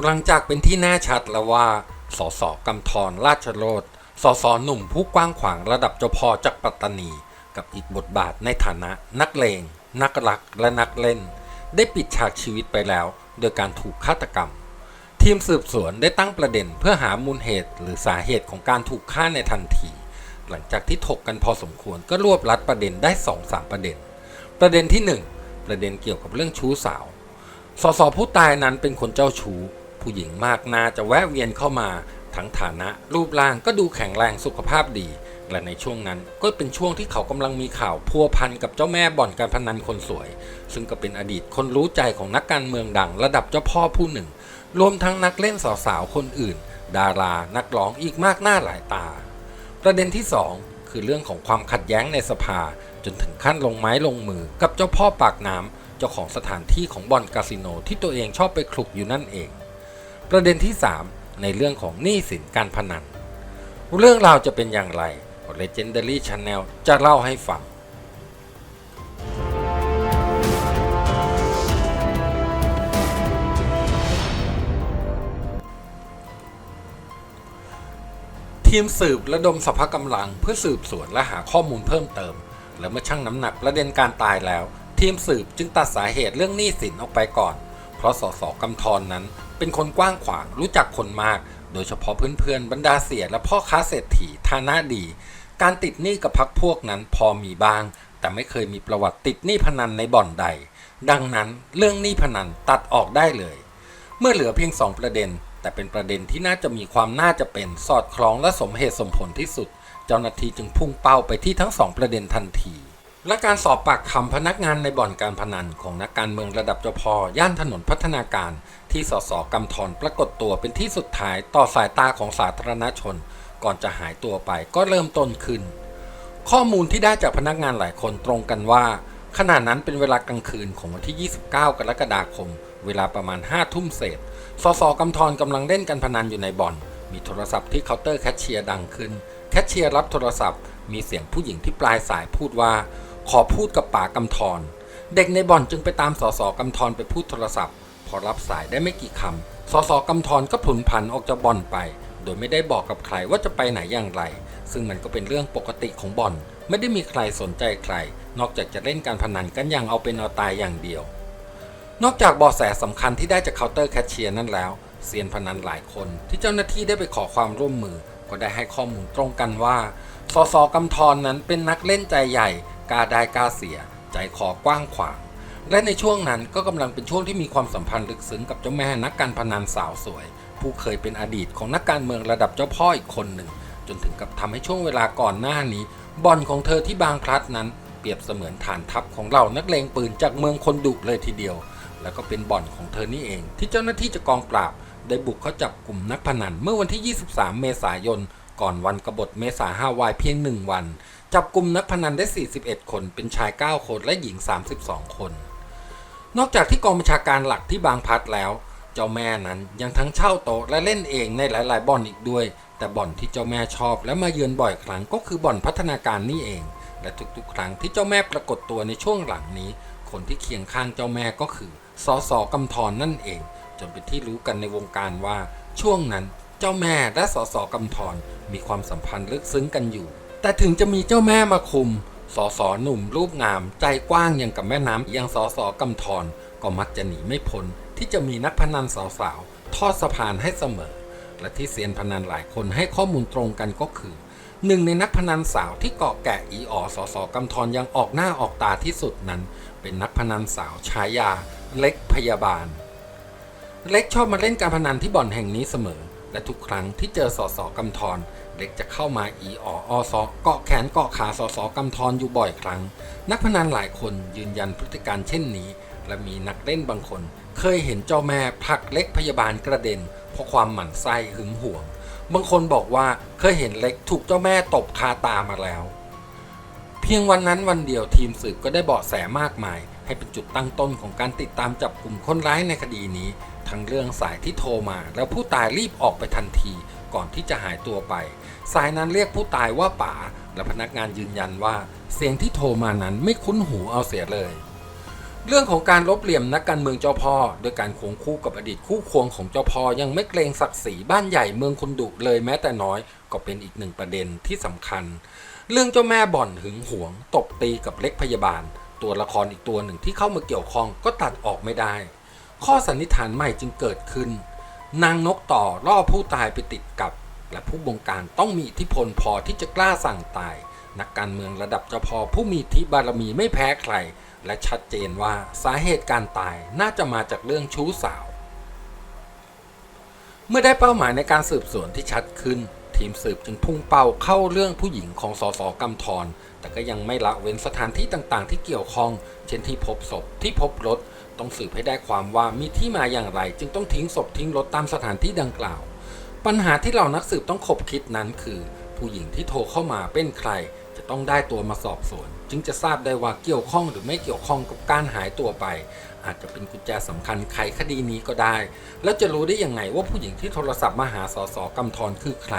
หลังจากเป็นที่แน่ชัดแล้วว่า สสกำธรราชโรธสสหนุ่มผู้กว้างขวางระดับเจ้าพ่อจากปัตตานี กับอีกบทบาทในฐานะนักเลง นักรักและนักเล่น ได้ปิดฉากชีวิตไปแล้ว โดยการถูกฆาตกรรม ทีมสืบสวนได้ตั้งประเด็นเพื่อหามูลเหตุหรือสาเหตุของการถูกฆ่าในทันที หลังจากที่ถกกันพอสมควรก็รวบรัดประเด็นได้2อสามประเด็น ประเด็นที่ 1 ประเด็นเกี่ยวกับเรื่องชู้สาวสสผู้ตายนั้นเป็นคนเจ้าชู้ ผู้หญิงมากหนาจะแวะเวียนเข้ามา ทั้งฐานะรูปร่างก็ดูแข็งแรงสุขภาพดี และในช่วงนั้นก็เป็นช่วงที่เขากำลังมีข่าวพัวพันกับเจ้าแม่บ่อนการพนันคนสวย ซึ่งก็เป็นอดีตคนรู้ใจของนักการเมืองดังระดับเจ้าพ่อผู้หนึ่ง รวมทั้งนักเล่นสาวๆคนอื่น ดารานักร้องอีกมากหน้าหลายตา ประเด็นที่ 2 คือเรื่องของความขัดแย้งในสภา จนถึงขั้นลงไม้ลงมือกับเจ้าพ่อปากน้ำเจ้าของสถานที่ของบ่อนคาสิโนที่ตัวเองชอบไปคลุกอยู่นั่นเอง ประเด็นที่ 3 ในเรื่องของหนี้สินการพนัน เรื่องราวจะเป็นอย่างไร Legendary Channel จะเล่าให้ฟังทีมสืบระดมสรรพกำลังเพื่อสืบสวนและหาข้อมูลเพิ่มเติม และเมื่อชั่งน้ำหนักประเด็นการตายแล้ว ทีมสืบจึงตัดสาเหตุเรื่องหนี้สินออกไปก่อน เพราะสสกำธรนั้น เป็นคนกว้างขวางรู้จักคนมาก โดยเฉพาะเพื่อนๆบรรดาเสียและพ่อค้าเศรษฐีฐานะดี การติดหนี้กับพักพวกนั้นพอมีบ้าง แต่ไม่เคยมีประวัติติดหนี้พนันในบ่อนใด ดังนั้นเรื่องหนี้พนันตัดออกได้เลย เมื่อเหลือเพียง2ประเด็น แต่เป็นประเด็นที่น่าจะมีความน่าจะเป็นสอดคล้องและสมเหตุสมผลที่สุด เจ้าหน้าที่จึงพุ่งเป้าไปที่ทั้ง2ประเด็นทันที และการสอบปากคำพนักงานในบ่อนการพนันของนักการเมืองระดับเจ้าพ่อย่านถนนพัฒนาการ ที่สสกำธรปรากฏตัวเป็นที่สุดท้ายต่อสายตาของสาธารณชน ก่อนจะหายตัวไปก็เริ่มต้นขึ้น ข้อมูลที่ได้จากพนักงานหลายคนตรงกันว่าขณะนั้นเป็นเวลากลางคืนของวันที่ 29 กรกฎาคม เวลาประมาณ 5 ทุ่มเศษ สสกำธรกำลังเล่นการพนันอยู่ในบ่อน มีโทรศัพท์ที่เคาน์เตอร์แคชเชียร์ดังขึ้น แคชเชียร์รับโทรศัพท์ มีเสียงผู้หญิงที่ปลายสายพูดว่า ขอพูดกับป๋ากำธรเด็กในบ่อนจึงไปตามสสกำธรไปพูดโทรศัพท์ พอรับสายได้ไม่กี่คำสสกำธรก็ผลุนผันออกจากบ่อนไป โดยไม่ได้บอกกับใครว่าจะไปไหนอย่างไร ซึ่งมันก็เป็นเรื่องปกติของบ่อน ไม่ได้มีใครสนใจใคร นอกจากจะเล่นการพนันกันอย่างเอาเป็นเอาตายอย่างเดียว นอกจากเบาะแสสำคัญที่ได้จากเคาน์เตอร์แคชเชียร์นั่นแล้วเซียนพนันหลายคนที่เจ้าหน้าที่ได้ไปขอความร่วมมือ ก็ได้ให้ข้อมูลตรงกันว่าสสกำธรนั้นเป็นนักเล่นใจใหญ่ กล้าได้กล้าเสีย ใจคอกว้างขวาง และในช่วงนั้นก็กำลังเป็นช่วงที่มีความสัมพันธ์ลึกซึ้งกับเจ้าแม่นักการพนันสาวสวย ผู้เคยเป็นอดีตของนักการเมืองระดับเจ้าพ่ออีกคนหนึ่ง จนถึงกับทำให้ช่วงเวลาก่อนหน้านี้บ่อนของเธอที่บางพลัดนั้น เปรียบเสมือนฐานทัพของเรานักเลงปืนจากเมืองคนดุเลยทีเดียว แล้วก็เป็นบ่อนของเธอนี่เอง ที่เจ้าหน้าที่จากกองปราบ ได้บุกเข้าจับกลุ่มนักพนันเมื่อวันที่ 23 เมษายนก่อนวันกบฏเมษาฮาวายเพียงหนึ่งวัน จับกลุ่มนักพนันได้ 41 คน เป็นชาย 9 คนและหญิง 32 คน นอกจากที่กองบัญชาการหลักที่บางพัดแล้ว เจ้าแม่นั้นยังทั้งเช่าโต๊ะและเล่นเองในหลาย ๆ บ่อนอีกด้วย แต่บ่อนที่เจ้าแม่ชอบและมาเยือนบ่อยครั้งก็คือบ่อนพัฒนาการนี่เอง และทุก ๆ ครั้งที่เจ้าแม่ปรากฏตัวในช่วงหลังนี้ คนที่เคียงข้างเจ้าแม่ก็คือสอสอกำธรนั่นเอง จนเป็นที่รู้กันในวงการว่า ช่วงนั้นเจ้าแม่และสอสอกำธรมีความสัมพันธ์ลึกซึ้งกันอยู่ แต่ถึงจะมีเจ้าแม่มาคุม สอสอหนุ่มรูปงาม ใจกว้างอย่างกับแม่น้ำอย่างสอสอกำธรก็มักจะหนีไม่พ้นที่จะมีนักพนันสาวๆ ทอดสะพานให้เสมอ และที่เซียนพนันหลายคนให้ข้อมูลตรงกันก็คือหนึ่งในนักพนันสาวที่เกาะแกะอีออสอสอกำธรยังออกหน้าออกตาที่สุดนั้น เป็นนักพนันสาวฉายา เล็กพยาบาล เล็กชอบมาเล่นการพนันที่บ่อนแห่งนี้เสมอ และทุกครั้งที่เจอสอสอกำธร ล็กจะเข้ามาอีอออซอเกาะแขนเกาะขาสอสอกำธรอยู่บ่อยครั้ง นักพนันหลายคนยืนยันพฤติการเช่นนี้ และมีนักเล่นบางคน เคยเห็นเจ้าแม่ผลักเล็กพยาบาลกระเด็น เพราะความหมั่นไส้หึงหวง บางคนบอกว่าเคยเห็นเล็กถูกเจ้าแม่ตบคาตามาแล้ว เพียงวันนั้นวันเดียวทีมสืบก็ได้เบาะแสมากมาย ให้เป็นจุดตั้งต้นของการติดตามจับกลุ่มคนร้ายในคดีนี้ ทั้งเรื่องสายที่โทรมาแล้วผู้ตายรีบออกไปทันที ก่อนที่จะหายตัวไป สายนั้นเรียกผู้ตายว่าป๋าและพนักงานยืนยันว่า เสียงที่โทรมานั้นไม่คุ้นหูเอาเสียเลย เรื่องของการลบเหลี่ยมนักการเมืองเจ้าพ่อโดยการควงคู่กับอดีตคู่ควงของเจ้าพ่อยังไม่เกรงศักดิ์ศรีบ้านใหญ่เมืองคนดุเลยแม้แต่น้อยก็เป็นอีกหนึ่งประเด็นที่สำคัญ เรื่องเจ้าแม่บ่อนหึงหวง ตบตีกับเล็กพยาบาล ตัวละครอีกตัวหนึ่งที่เข้ามาเกี่ยวข้องก็ตัดออกไม่ได้ ข้อสันนิษฐานใหม่จึงเกิดขึ้น นางนกต่อล่อผู้ตายไปติดกับ และผู้บงการต้องมีอิทธิพลพอที่จะกล้าสั่งตาย นักการเมืองระดับเจ้าพ่อผู้มีทิบารมีไม่แพ้ใคร และชัดเจนว่าสาเหตุการตายน่าจะมาจากเรื่องชู้สาว เมื่อได้เป้าหมายในการสืบสวนที่ชัดขึ้น ทีมสืบจึงพุ่งเป้าเข้าเรื่องผู้หญิงของสสกำธร แต่ก็ยังไม่ละเว้นสถานที่ต่างๆ ที่เกี่ยวข้อง เช่นที่พบศพที่พบรถ ต้องสืบให้ได้ความว่ามีที่มาอย่างไร จึงต้องทิ้งศพทิ้งรถตามสถานที่ดังกล่าว ปัญหาที่เรานักสืบต้องขบคิดนั้นคือ ผู้หญิงที่โทรเข้ามาเป็นใคร จะต้องได้ตัวมาสอบสวน จึงจะทราบได้ว่าเกี่ยวข้องหรือไม่เกี่ยวข้องกับการหายตัวไป อาจจะเป็นกุญแจสำคัญไขคดีนี้ก็ได้ แล้วจะรู้ได้ยังไงว่าผู้หญิงที่โทรศัพท์มาหาสสกำธรคือใคร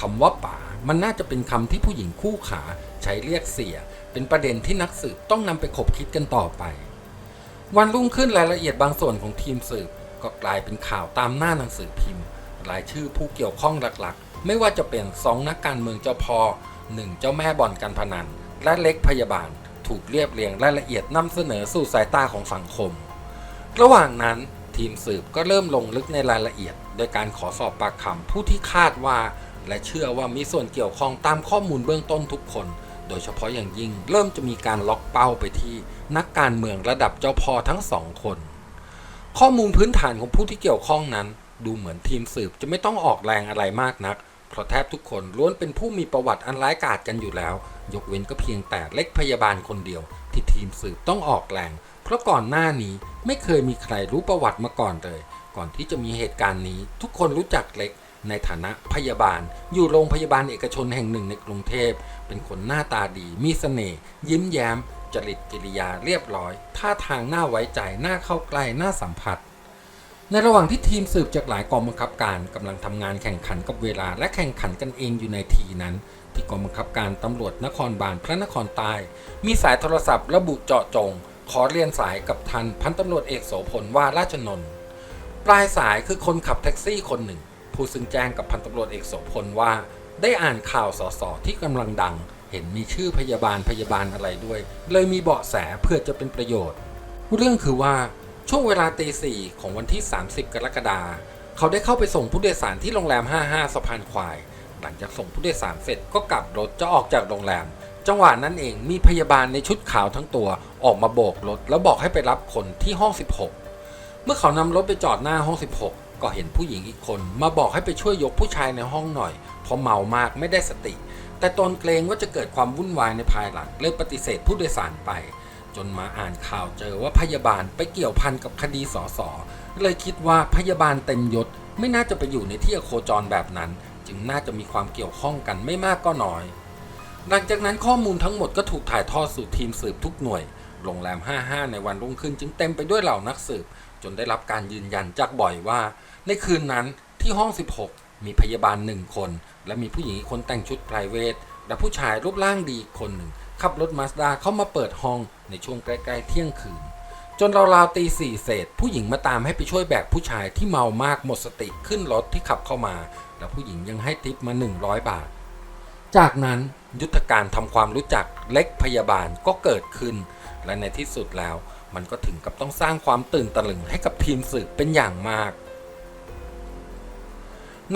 คำว่าป๋ามันน่าจะเป็นคำที่ผู้หญิงคู่ขาใช้เรียกเสีย เป็นประเด็นที่นักสืบต้องนำไปขบคิดกันต่อไป วันรุ่งขึ้นรายละเอียดบางส่วนของทีมสืบ ก็กลายเป็นข่าวตามหน้าหนังสือพิมพ์ รายชื่อผู้เกี่ยวข้องหลักๆ ไม่ว่าจะเป็นสองนักการเมืองเจ้าพอหนึ่งเจ้าแม่บ่อนการพนันและเล็กพยาบาล ถูกเรียบเรียงรายละเอียดนำเสนอสู่สายตาของสังคม ระหว่างนั้นทีมสืบก็เริ่มลงลึกในรายละเอียด โดยการขอสอบปากคำผู้ที่คาดว่า และเชื่อว่ามีส่วนเกี่ยวข้องตามข้อมูลเบื้องต้นทุกคน โดยเฉพาะอย่างยิ่งเริ่มจะมีการล็อกเป้าไปที่นักการเมืองระดับเจ้าพ่อทั้งสองคน ข้อมูลพื้นฐานของผู้ที่เกี่ยวข้องนั้น ดูเหมือนทีมสืบจะไม่ต้องออกแรงอะไรมากนัก เพราะแทบทุกคนล้วนเป็นผู้มีประวัติอันร้ายกาจกันอยู่แล้ว ยกเว้นก็เพียงแต่เล็กพยาบาลคนเดียว ที่ทีมสืบต้องออกแรง เพราะก่อนหน้านี้ไม่เคยมีใครรู้ประวัติมาก่อนเลย ก่อนที่จะมีเหตุการณ์นี้ ทุกคนรู้จักเล็กในฐานะพยาบาล อยู่โรงพยาบาลเอกชนแห่งหนึ่งในกรุงเทพ เป็นคนหน้าตาดีมีเสน่ห์ยิ้มแย้ม จริตกิริยาเรียบร้อย ท่าทางน่าไว้ใจน่าเข้าใกล้น่าสัมผัส ในระหว่างที่ทีมสืบจากหลายกองบังคับการกำลังทำงานแข่งขันกับเวลา และแข่งขันกันเองอยู่ในทีนั้น ที่กองบังคับการตำรวจนครบาลพระนครใต้มีสายโทรศัพท์ระบุเจาะจง ขอเรียนสายกับทันพันตำรวจเอกโสพลว่าราชนนท์ปลายสายคือคนขับแท็กซี่คนหนึ่ง ผู้ซึ่งแจ้งกับพันตำรวจเอกโสพลว่า ได้อ่านข่าวสสที่กำลังดัง เห็นมีชื่อพยาบาลพยาบาลอะไรด้วย เลยมีเบาะแสเพื่อจะเป็นประโยชน์ เรื่องคือว่า ช่วงเวลาตีสี่ของวันที่ 30 กรกฎาคมเขาได้เข้าไปส่งผู้โดยสารที่โรงแรม 55สะพานควาย หลังจากส่งผู้โดยสารเสร็จก็กลับรถจะออกจากโรงแรม จังหวะนั้นเองมีพยาบาลในชุดขาวทั้งตัวออกมาโบกรถ แล้วบอกให้ไปรับคนที่ห้อง 16 เมื่อเขานำรถไปจอดหน้าห้อง 16 ก็เห็นผู้หญิงอีกคน มาบอกให้ไปช่วยยกผู้ชายในห้องหน่อย เพราะเมามากไม่ได้สติ แต่ตนเกรงว่าจะเกิดความวุ่นวายในภายหลังเลยปฏิเสธผู้โดยสารไป จนมาอ่านข่าวเจอว่าพยาบาลไปเกี่ยวพันกับคดีสอสอเลยคิดว่าพยาบาลเต็มยศไม่น่าจะไปอยู่ในที่อโคจรแบบนั้น จึงน่าจะมีความเกี่ยวข้องกันไม่มากก็น้อย หลังจากนั้นข้อมูลทั้งหมดก็ถูกถ่ายทอดสู่ทีมสืบทุกหน่วย โรงแรม 55 ในวันรุ่งขึ้นจึงเต็มไปด้วยเหล่านักสืบ จนได้รับการยืนยันจากบ่อยว่า ในคืนนั้นที่ห้อง 16 มีพยาบาลหนึ่งคน และมีผู้หญิงคนแต่งชุดไพรเวทและผู้ชายรูปร่างดีคนหนึ่งขับรถมาสด้าเข้ามาเปิดห้อง ในช่วงใกล้ๆเที่ยงคืน จนราวๆตีสี่เศษ ผู้หญิงมาตามให้ไปช่วยแบกผู้ชายที่เมามากหมดสติขึ้นรถที่ขับเข้ามา และผู้หญิงยังให้ทิปมา 100 บาท จากนั้นยุทธการทำความรู้จักเล็กพยาบาลก็เกิดขึ้น และในที่สุดแล้วมันก็ถึงกับต้องสร้างความตื่นตะลึงให้กับทีมสืบเป็นอย่างมาก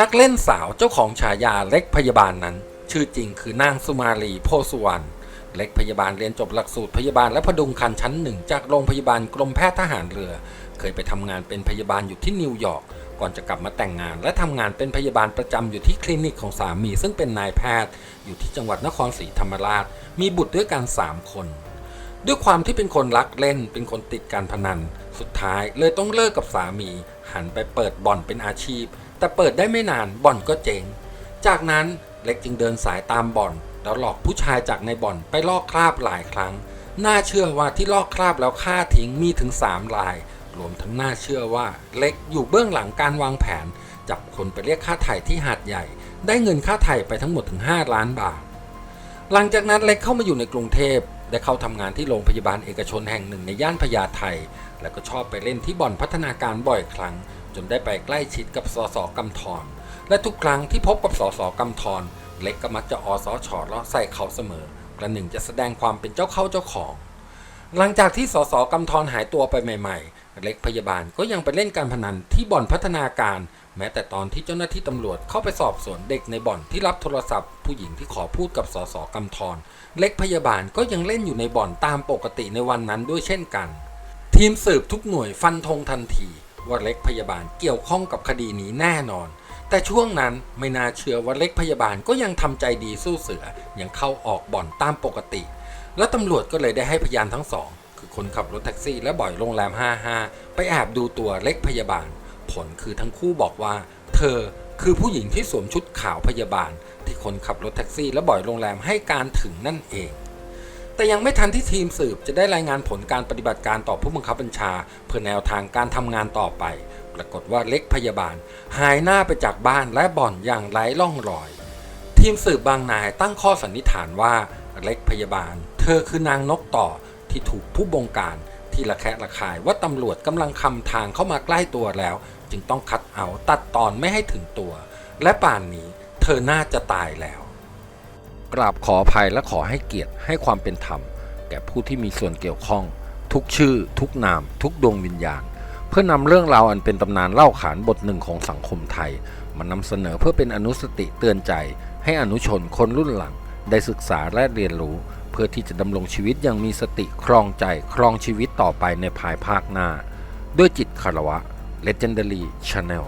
นักเล่นสาวเจ้าของฉายาเล็กพยาบาลนั้น ชื่อจริงคือนางสุมาลีโพสุวรรณ เล็กพยาบาลเรียนจบหลักสูตรพยาบาลและพดุงคันชั้นหนึ่งจากโรงพยาบาลกรมแพทย์ทหารเรือ เคยไปทำงานเป็นพยาบาลอยู่ที่นิวยอร์กก่อนจะกลับมาแต่งงาน และทำงานเป็นพยาบาลประจำอยู่ที่คลินิกของสามี ซึ่งเป็นนายแพทย์ อยู่ที่จังหวัดนครศรีธรรมราช มีบุตรด้วยกันสามคน ด้วยความที่เป็นคนรักเล่น เป็นคนติดการพนัน สุดท้ายเลยต้องเลิกกับสามี หันไปเปิดบ่อนเป็นอาชีพ แต่เปิดได้ไม่นานบ่อนก็เจ๊งจากนั้นเล็กจึงเดินสายตามบ่อน แล้วหลอกผู้ชายจากในบ่อนไปลอกคราบหลายครั้ง น่าเชื่อว่าที่ลอกคราบแล้วฆ่าทิ้งมีถึง 3 ราย รวมทั้งน่าเชื่อว่าเล็กอยู่เบื้องหลังการวางแผน จับคนไปเรียกค่าไถ่ที่หาดใหญ่ ได้เงินค่าไถ่ไปทั้งหมดถึง 5 ล้านบาท หลังจากนั้นเล็กเข้ามาอยู่ในกรุงเทพได้เข้าทำงานที่โรงพยาบาลเอกชนแห่งหนึ่งในย่านพญาไทและก็ชอบไปเล่นที่บ่อนพัฒนาการบ่อยครั้ง จนได้ไปใกล้ชิดกับสสกำธรและทุกครั้งที่พบกับสสกำธร เล็กก็มักจะออซอฉอดล้อใส่เขาเสมอประหนึ่งจะแสดงความเป็นเจ้าเข้าเจ้าของ หลังจากที่สสกำธรหายตัวไปใหม่ ๆ เล็กพยาบาลก็ยังไปเล่นการพนันที่บ่อนพัฒนาการ แม้แต่ตอนที่เจ้าหน้าที่ตำรวจเข้าไปสอบสวนเด็กในบ่อนที่รับโทรศัพท์ ผู้หญิงที่ขอพูดกับสสกำธรเล็กพยาบาลก็ยังเล่นอยู่ในบ่อนตามปกติในวันนั้นด้วยเช่นกัน ทีมสืบทุกหน่วยฟันธงทันทีว่าเล็กพยาบาลเกี่ยวข้องกับคดีนี้แน่นอน แต่ช่วงนั้นไม่น่าเชื่อว่าเล็กพยาบาลก็ยังทำใจดีสู้เสือ ยังเข้าออกบ่อนตามปกติ และตำรวจก็เลยได้ให้พยานทั้งสอง คือคนขับรถแท็กซี่และบ่อยโรงแรม 55 ไปแอบดูตัวเล็กพยาบาล ผลคือทั้งคู่บอกว่า เธอคือผู้หญิงที่สวมชุดขาวพยาบาล ที่คนขับรถแท็กซี่ และบ่อยโรงแรมให้การถึงนั่นเองแต่ยังไม่ทันที่ทีมสืบจะได้รายงานผลการปฏิบัติการต่อผู้บังคับบัญชา เพื่อแนวทางการทำงานต่อไป ปรากฏว่าเล็กพยาบาล หายหน้าไปจากบ้านและบ่อนอย่างไร้ร่องรอย ทีมสืบบางนายตั้งข้อสันนิษฐานว่าเล็กพยาบาล เธอคือนางนกต่อที่ถูกผู้บงการที่ระแคะระคายว่าตำรวจกำลังคำทางเข้ามาใกล้ตัวแล้ว จึงต้องคัดเอาตัดตอนไม่ให้ถึงตัว และป่านนี้เธอน่าจะตายแล้ว กราบขออภัยและขอให้เกียรติให้ความเป็นธรรม แก่ผู้ที่มีส่วนเกี่ยวข้อง ทุกชื่อ ทุกนาม ทุกดวงวิญญาณ เพื่อนำเรื่องราวอันเป็นตำนานเล่าขานบทหนึ่งของสังคมไทย มานำเสนอเพื่อเป็นอนุสติเตือนใจ ให้อนุชนคนรุ่นหลัง ได้ศึกษาและเรียนรู้ เพื่อที่จะดำรงชีวิตอย่างมีสติครองใจครองชีวิตต่อไปในภายภาคหน้า ด้วยจิตคารวะ Legendary Channel